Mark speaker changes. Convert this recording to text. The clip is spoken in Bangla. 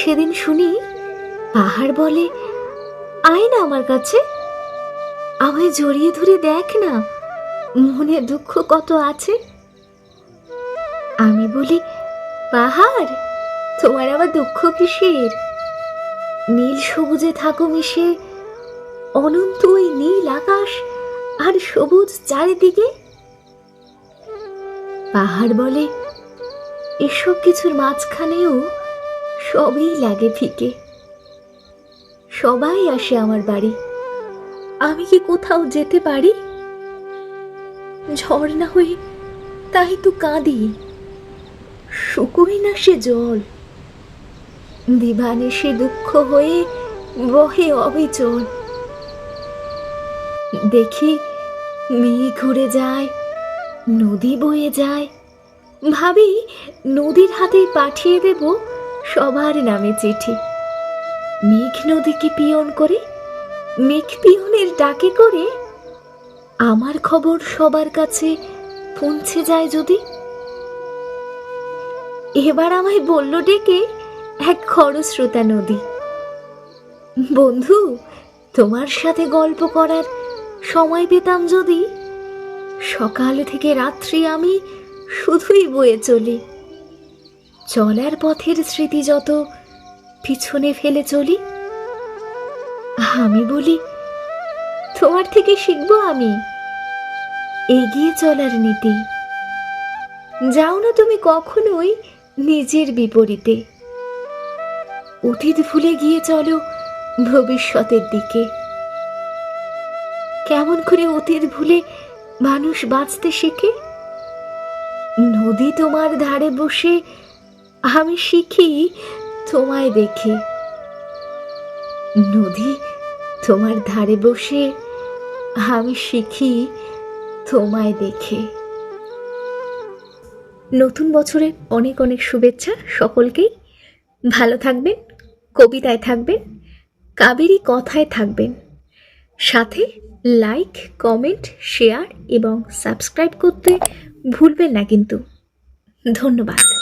Speaker 1: সেদিন শুনি পাহাড় বলে, আয় না আমার কাছে। আমায় জড়িয়ে ধরে দেখ না, মনে দুঃখ কত আছে? আমি বলি, পাহাড়? তোমার আবার দুঃখ কিসের? নীল সবুজে থাকো মিশে, অনন্ত ওই নীল আকাশ আর সবুজ চারিদিকে? পাহাড় বলে, এসব কিছুর মাঝখানেও সবই লাগে ফিকে সবাই আসে আমার বাড়ি। আমি কি কোথাও যেতে পারি? ঝড় না হয়ে তাই তো কাঁদি। শুকোই না সে জল। দিবানে সে দুঃখ হয়ে বহে অবিচল। দেখি মেয়ে ঘুরে যায়, নদী বয়ে যায়। ভাবি নদীর হাতে পাঠিয়ে দেব সবার নামে চিঠি। মেঘ নদীকে পিয়ন করে, মেঘ পিয়নের ডাকে করে, আমার খবর সবার কাছে পৌঁছে যায় যদি। এবার আমায় বলল ডেকে এক খরস্রোতা নদী। বন্ধু, তোমার সাথে গল্প করার সময় পেতাম যদি। সকাল থেকে রাত্রি আমি শুধুই বয়ে চলি। চলার পথের স্মৃতি যত পিছনে ফেলে চলি, আমি বলি, তোমার থেকে শিখব আমি। এগিয়ে চলার নীতি। যাও না তুমি কখনোই নিজের বিপরীতে। অতীত ভুলে গিয়ে চলো ভবিষ্যতের দিকে। কেমন করে অতীত ভুলে মানুষ বাঁচতে শেখে? নদী তোমার ধারে বসে আমি শিখি, তোমায় দেখে। নদী তোমার ধারে বসে, আমি শিখি, তোমায় দেখে। নতুন বছরের অনেক অনেক শুভেচ্ছা সকলকেই। ভালো থাকবেন, কবিতায় থাকবেন, কাবেরী কথায় থাকবেন। সাথে লাইক, কমেন্ট, শেয়ার এবং সাবস্ক্রাইব করতে ভুলবেন না কিন্তু। ধন্যবাদ।